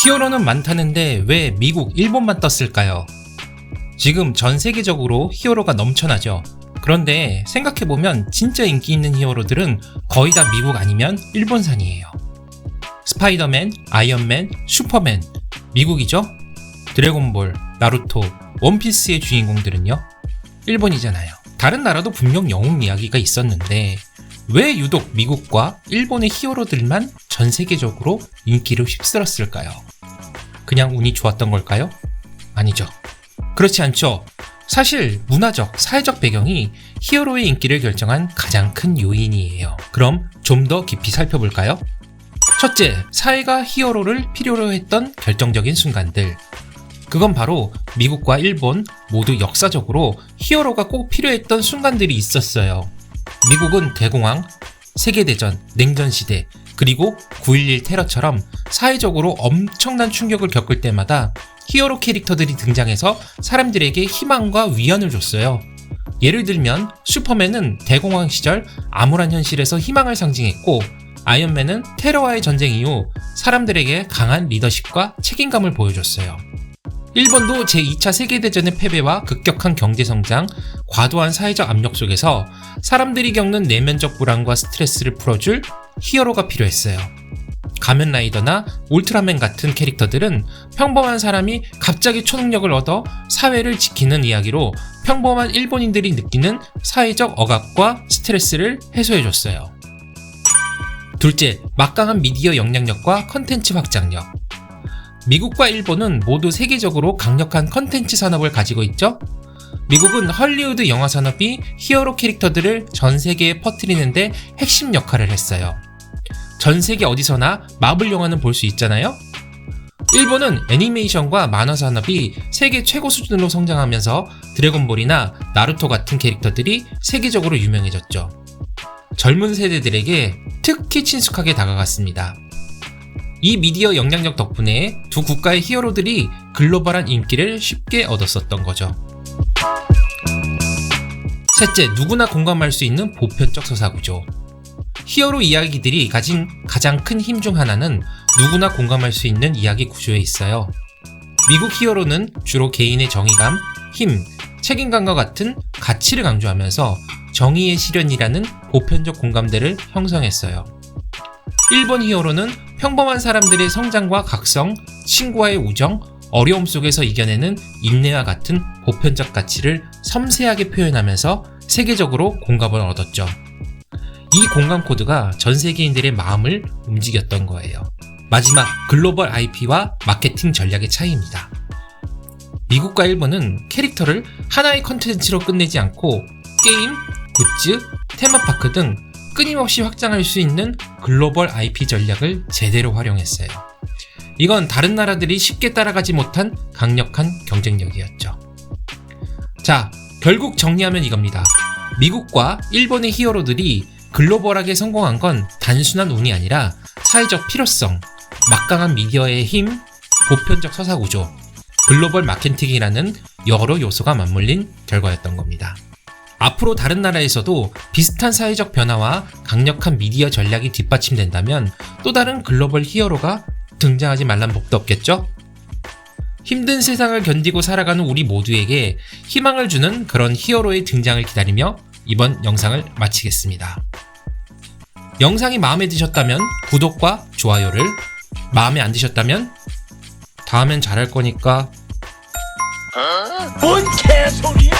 히어로는 많다는데 왜 미국, 일본만 떴을까요? 지금 전 세계적으로 히어로가 넘쳐나죠. 그런데 생각해보면 진짜 인기 있는 히어로들은 거의 다 미국 아니면 일본산이에요. 스파이더맨, 아이언맨, 슈퍼맨, 미국이죠? 드래곤볼, 나루토, 원피스의 주인공들은요? 일본이잖아요. 다른 나라도 분명 영웅 이야기가 있었는데 왜 유독 미국과 일본의 히어로들만 전 세계적으로 인기를 휩쓸었을까요? 그냥 운이 좋았던 걸까요? 아니죠. 그렇지 않죠. 사실 문화적, 사회적 배경이 히어로의 인기를 결정한 가장 큰 요인이에요. 그럼 좀 더 깊이 살펴볼까요? 첫째, 사회가 히어로를 필요로 했던 결정적인 순간들. 그건 바로 미국과 일본 모두 역사적으로 히어로가 꼭 필요했던 순간들이 있었어요. 미국은 대공황, 세계대전, 냉전시대, 그리고 9.11 테러처럼 사회적으로 엄청난 충격을 겪을 때마다 히어로 캐릭터들이 등장해서 사람들에게 희망과 위안을 줬어요. 예를 들면 슈퍼맨은 대공황 시절 암울한 현실에서 희망을 상징했고 아이언맨은 테러와의 전쟁 이후 사람들에게 강한 리더십과 책임감을 보여줬어요. 일본도 제2차 세계대전의 패배와 급격한 경제성장, 과도한 사회적 압력 속에서 사람들이 겪는 내면적 불안과 스트레스를 풀어줄 히어로가 필요했어요. 가면라이더나 울트라맨 같은 캐릭터들은 평범한 사람이 갑자기 초능력을 얻어 사회를 지키는 이야기로 평범한 일본인들이 느끼는 사회적 억압과 스트레스를 해소해줬어요. 둘째, 막강한 미디어 영향력과 컨텐츠 확장력. 미국과 일본은 모두 세계적으로 강력한 컨텐츠 산업을 가지고 있죠? 미국은 헐리우드 영화 산업이 히어로 캐릭터들을 전 세계에 퍼뜨리는데 핵심 역할을 했어요. 전 세계 어디서나 마블 영화는 볼 수 있잖아요? 일본은 애니메이션과 만화 산업이 세계 최고 수준으로 성장하면서 드래곤볼이나 나루토 같은 캐릭터들이 세계적으로 유명해졌죠. 젊은 세대들에게 특히 친숙하게 다가갔습니다. 이 미디어 영향력 덕분에 두 국가의 히어로들이 글로벌한 인기를 쉽게 얻었었던 거죠. 셋째, 누구나 공감할 수 있는 보편적 서사구조. 히어로 이야기들이 가진 가장 큰 힘 중 하나는 누구나 공감할 수 있는 이야기 구조에 있어요. 미국 히어로는 주로 개인의 정의감, 힘, 책임감과 같은 가치를 강조하면서 정의의 실현이라는 보편적 공감대를 형성했어요. 일본 히어로는 평범한 사람들의 성장과 각성, 친구와의 우정, 어려움 속에서 이겨내는 인내와 같은 보편적 가치를 섬세하게 표현하면서 세계적으로 공감을 얻었죠. 이 공감 코드가 전 세계인들의 마음을 움직였던 거예요. 마지막 글로벌 IP와 마케팅 전략의 차이입니다. 미국과 일본은 캐릭터를 하나의 컨텐츠로 끝내지 않고 게임, 굿즈, 테마파크 등 끊임없이 확장할 수 있는 글로벌 IP 전략을 제대로 활용했어요. 이건 다른 나라들이 쉽게 따라가지 못한 강력한 경쟁력이었죠. 자, 결국 정리하면 이겁니다. 미국과 일본의 히어로들이 글로벌하게 성공한 건 단순한 운이 아니라 사회적 필요성, 막강한 미디어의 힘, 보편적 서사 구조, 글로벌 마케팅이라는 여러 요소가 맞물린 결과였던 겁니다. 앞으로 다른 나라에서도 비슷한 사회적 변화와 강력한 미디어 전략이 뒷받침된다면 또 다른 글로벌 히어로가 등장하지 말란 법도 없겠죠? 힘든 세상을 견디고 살아가는 우리 모두에게 희망을 주는 그런 히어로의 등장을 기다리며 이번 영상을 마치겠습니다. 영상이 마음에 드셨다면 구독과 좋아요를, 마음에 안 드셨다면 다음엔 잘할 거니까 뭔 개소리야!